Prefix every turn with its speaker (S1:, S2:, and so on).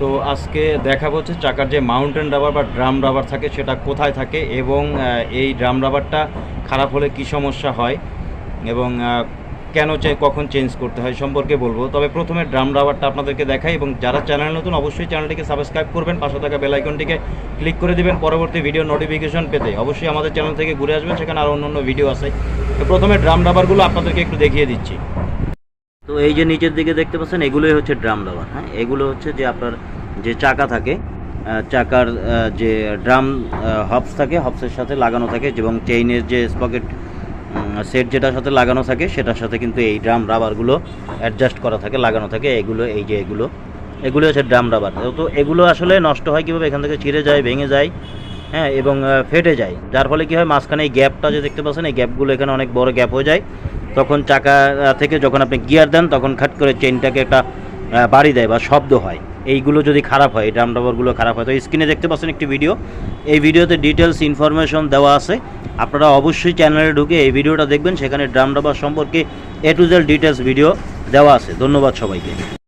S1: তো আজকে দেখাবো হচ্ছে চাকার যে মাউন্টেন রাবার বা ড্রাম রাবার থাকে, সেটা কোথায় থাকে এবং এই ড্রাম রাবারটা খারাপ হলে কি সমস্যা হয় এবং কেন চাই কখন চেঞ্জ করতে হয় সম্পর্কে বলব। তবে প্রথমে ড্রাম রাবারটা আপনাদেরকে দেখাই এবং যারা চ্যানেল নতুন, অবশ্যই চ্যানেলটিকে সাবস্ক্রাইব করবেন। পাশে থাকা বেল আইকনটিকে ক্লিক করে দিবেন। পরবর্তী ভিডিও নোটিফিকেশন পেতে অবশ্যই আমাদের চ্যানেল থেকে ঘুরে আসবেন। সেখানে আরও অন্য অন্য ভিডিও আছে। তো প্রথমে ড্রাম রাবারগুলো আপনাদেরকে একটু দেখিয়ে দিচ্ছি। তো এই যে নিচের দিকে দেখতে পাচ্ছেন, এগুলোই হচ্ছে ড্রাম রাবার হ্যাঁ? এগুলো হচ্ছে যে আপনার যে চাকা থাকে চাকার যে ড্রাম হবস থাকে, হবসের সাথে লাগানো থাকে এবং চেইনের যে স্পকেট সেট যেটার সাথে লাগানো থাকে, সেটার সাথে কিন্তু এই ড্রাম রাবারগুলো অ্যাডজাস্ট করা থাকে, লাগানো থাকে। এগুলো, এই যে এগুলো এগুলো হচ্ছে ড্রাম রাবার। তো এগুলো আসলে নষ্ট হয় কীভাবে? এখান থেকে ছিঁড়ে যায়, ভেঙে যায় হ্যাঁ? এবং ফেটে যায়। যার ফলে কী হয়? মাঝখানে এই গ্যাপটা যে দেখতে পাচ্ছেন, এই গ্যাপগুলো এখানে অনেক বড় গ্যাপ হয়ে যায়। তখন চাকা থেকে যখন আপনি গিয়ার দেন, তখন খাট করে চেনটাকে একটা বাড়ি দেয় বা শব্দ হয়। এইগুলো যদি খারাপ হয় ড্রাম রাবারগুলো খারাপ হয়, তো স্ক্রিনে দেখতে পাচ্ছেন একটি ভিডিও এই ভিডিওতে ডিটেলস ইনফরমেশন দেওয়া আছে। আপনারা অবশ্যই চ্যানেলে ঢুকে এই ভিডিওটা দেখবেন, সেখানে ড্রাম ডাবার সম্পর্কে A to Z details video দেওয়া আছে। ধন্যবাদ সবাইকে।